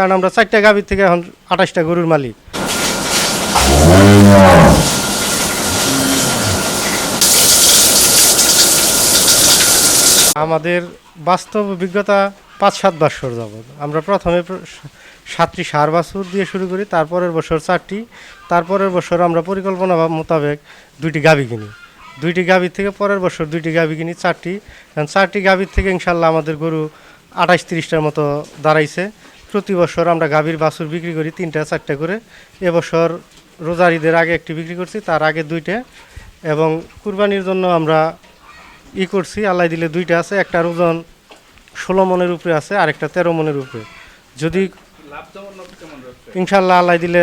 কারণ আমরা চারটা গাভীর থেকে এখন আঠাশটা গরুর মালিক। আমাদের বাস্তব অভিজ্ঞতা পাঁচ, সাত বছর যাবৎ। আমরা প্রথমে সাতটি সার বাছুর দিয়ে শুরু করি, তারপরের বছর চারটি, তারপরের বছর আমরা পরিকল্পনা মোতাবেক দুইটি গাভী কিনি। দুইটি গাভীর থেকে পরের বছর দুইটি গাভী কিনি, চারটি। কারণ চারটি গাভীর থেকে ইনশাল্লাহ আমাদের গরু আঠাশ, তিরিশটার মতো দাঁড়াইছে। প্রতি বছর আমরা গাভীর বাছুর বিক্রি করি তিনটা, চারটা করে। এবছর রোজার ঈদের আগে একটি বিক্রি করছি, তার আগে দুইটা। এবং কুরবানির জন্য আমরা ই করছি, আল্লাহ দিলে দুইটা আছে, একটার ওজন ষোলো মনের উপরে আছে, আরেকটা তেরো মনের উপরে। যদি ইনশাল্লাহ আল্লাহ দিলে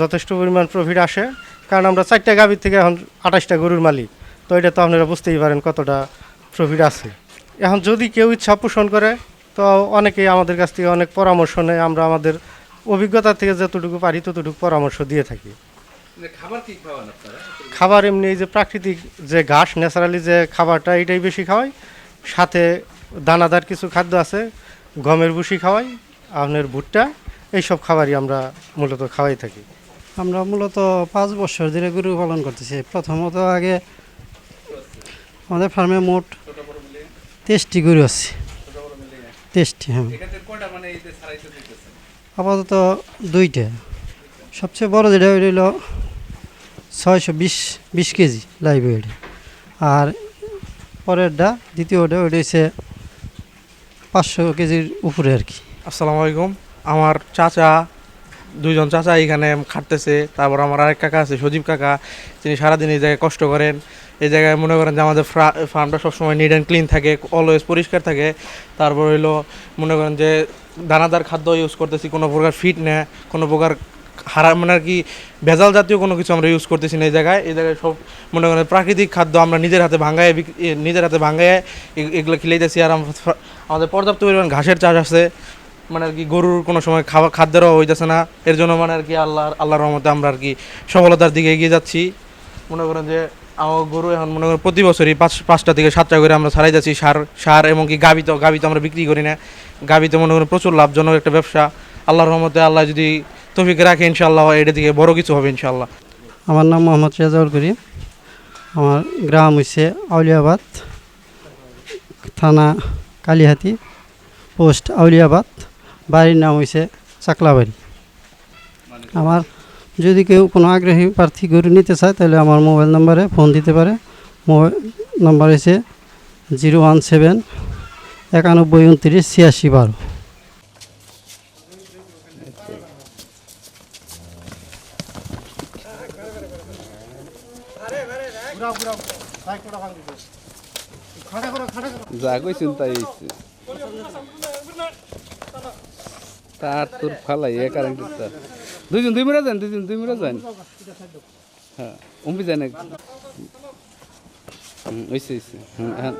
যথেষ্ট পরিমাণ প্রফিট আসে, কারণ আমরা চারটা গাভীর থেকে এখন আঠাশটা গরুর মালিক। তো এটা তো আপনারা বুঝতেই পারেন কতটা প্রফিট আছে। এখন যদি কেউ ইচ্ছা পোষণ করে তো অনেকেই আমাদের কাছ থেকে অনেক পরামর্শ নেয়। আমরা আমাদের অভিজ্ঞতা থেকে যতটুকু পারি ততটুকু পরামর্শ দিয়ে থাকি। খাবার কি খাওয়ান আপনারা? খাবার এমনি এই যে প্রাকৃতিক যে ঘাস ন্যাচারালি যে খাবারটা এটাই বেশি খাওয়াই। সাথে দানাদার কিছু খাদ্য আছে গমের ভুসি খাওয়াই আপনার ভুট্টা এইসব খাবারই আমরা মূলত খাওয়াই থাকি। আমরা মূলত পাঁচ বছর ধরে গরু পালন করতেছি। প্রথমত আগে আমাদের ফার্মে মোট তেইশটি গরু আছে। তেইশটি হ্যাঁ। মানে আপাতত দুইটা। সবচেয়ে বড় যেটা ওইটা হলো ছয়শো বিশ বিশ কেজি লাইভ ওয়েট আর পরেরটা দ্বিতীয়টা ওইটা হচ্ছে পাঁচশো কেজির উপরে আর কি। আসসালামু আলাইকুম। আমার চাচা দুইজন চাচা এখানে খাটতেছে, তারপর আমার আরেক কাকা আছে, সজীব কাকা, তিনি সারাদিন এই জায়গায় কষ্ট করেন। এই জায়গায় মনে করেন যে আমাদের ফ্রা- ফার্মটা সবসময় নিট অ্যান্ড ক্লিন থাকে অলওয়েজ পরিষ্কার থাকে। তারপর হইল মনে করেন যে দানাদার খাদ্য ইউজ করতেছি, কোনো প্রকার ফিট না কোনো প্রকার হারা মানে আর কি ভেজাল জাতীয় কোনো কিছু আমরা ইউজ করতেছি না এই জায়গায়। এই জায়গায় সব মনে করেন প্রাকৃতিক খাদ্য আমরা নিজের হাতে ভাঙ্গায় নিজের হাতে ভাঙ্গায় এগুলো খিলাইতেছি। আর আমাদের পর্যাপ্ত পরিমাণ ঘাসের চাষ আছে। মানে আর কি গরুর কোনো সময় খাবার খাদ্যেরও হইতেছে না। এর জন্য মানে আর কি আল্লাহ আল্লাহর রহমতে আমরা আর কি সফলতার দিকে এগিয়ে যাচ্ছি। মনে করেন যে আমার গরু এখন মনে করেন প্রতি বছরই পাঁচ পাঁচটা থেকে সাতটা করে আমরা ছাড়াই যাচ্ছি। সার সার এবং কি গাভি তো গাভি তো আমরা বিক্রি করি না। গাভিতে মনে করেন প্রচুর লাভজনক একটা ব্যবসা। আল্লাহর রহমতে আল্লাহ যদি তফিক রাখে ইনশাআল্লাহ, এটা থেকে বড় কিছু হবে ইনশাআল্লাহ। আমার নাম মোহাম্মদ রেজাউল করিম। আমার গ্রাম হচ্ছে আউলিয়াবাদ, থানা কালিহাতি, পোস্ট আউলিয়াবাদ। বাড়ির নাম হয়েছে চাকলাবাড়ি। আমার যদি কেউ কোনো আগ্রহী প্রার্থী গরু নিতে চায়, তাহলে আমার মোবাইল নাম্বারে ফোন দিতে পারে। মোবাইল নাম্বার হয়েছে জিরো ওয়ান সেভেন একানব্বই উনত্রিশ ছিয়াশি বারো। যা কইছেন তাই তার তোর ফালাই এ কারেন্টের তার। দুইজন দুই মিনিট যান দুইজন দুই মিনিট যান। হ্যাঁ উম্পি যান হইছে। হুম, হ্যাঁ।